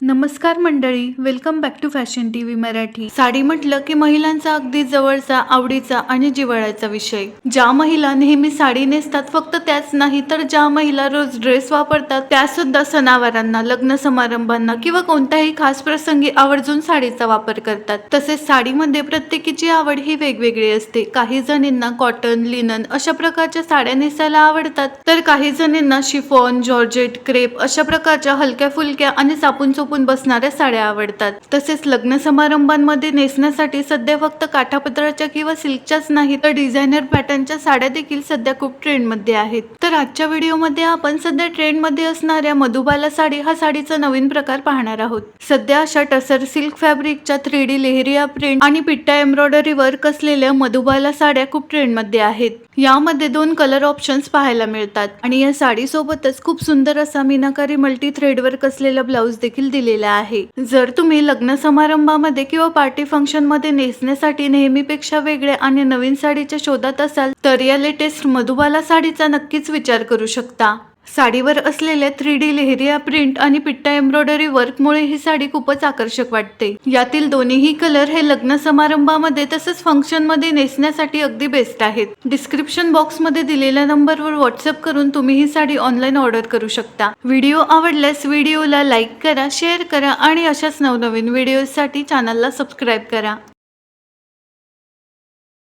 नमस्कार मंडळी welcome back to fashion T V Marathi. Sari म्हटलं की महिलांचा अगदी जवळचा आवडीचा आणि जिव्हाळ्याचा विषय. ज्या महिला नेहमी साडी नेसतात फक्त त्याच नाही तर ज्या महिला रोज ड्रेस वापरतात त्या सुद्धा सणावारांना लग्न समारंभांना किंवा कोणत्याही खास प्रसंगी आवर्जून साडीचा वापर करतात. तसेच साडीमध्ये प्रत्येकीची आवड ही वेगवेगळी असते. काही जणींना कॉटन लिनन अशा प्रकारच्या साड्या नेसायला आवडतात. तर काही जणींना शिफॉन जॉर्जेट क्रेप अशा प्रकारच्या हलक्या फुलक्या आणि चापून चोपून बसणाऱ्या साड्या आवडतात. तसेच लग्न समारंभांमध्ये नेसण्यासाठी सध्या फक्त काठापत्राच्या किंवा सिल्कच्याच नाही तर डिझायनर पॅटर्नच्या साड्या देखील सध्या खूप ट्रेंडमध्ये आहेत. तर आजच्या व्हिडिओमध्ये आपण सध्या ट्रेंडमध्ये असणाऱ्या मधुबाला साडी हा साडीचा नवीन प्रकार पाहणार आहोत. सध्या अशा टसर सिल्क फॅब्रिकच्या थ्री डी लेहरिया प्रिंट आणि पिट्टा एम्ब्रॉयडरी वर्क असलेल्या मधुबाला साड्या खूप ट्रेंडमध्ये आहेत. यामध्ये दोन कलर ऑप्शन्स पाहायला मिळतात आणि या साडीसोबतच खूप सुंदर असा मीनाकारी मल्टी थ्रेड वर्क असलेला ब्लाऊज देखील दिलेला आहे. जर तुम्ही लग्न समारंभामध्ये किंवा पार्टी फंक्शनमध्ये नेसण्यासाठी नेहमीपेक्षा वेगळ्या आणि नवीन साडीच्या शोधात असाल तर या लेटेस्ट मधुबाला साडीचा नक्कीच विचार करू शकता. साडीवर असलेल्या थ्री डी लेहरिया प्रिंट आणि पिट्टा एम्ब्रॉयडरी वर्कमुळे ही साडी खूपच आकर्षक वाटते. यातील दोन्हीही कलर हे लग्न समारंभामध्ये तसंच फंक्शनमध्ये नेसण्यासाठी अगदी बेस्ट आहेत. डिस्क्रिप्शन बॉक्समध्ये दिलेल्या नंबरवर व्हॉट्सअप करून तुम्ही ही साडी ऑनलाईन ऑर्डर करू शकता. व्हिडिओ आवडल्यास व्हिडिओला लाईक करा शेअर करा आणि अशाच नवनवीन व्हिडिओसाठी चॅनलला सबस्क्राईब करा.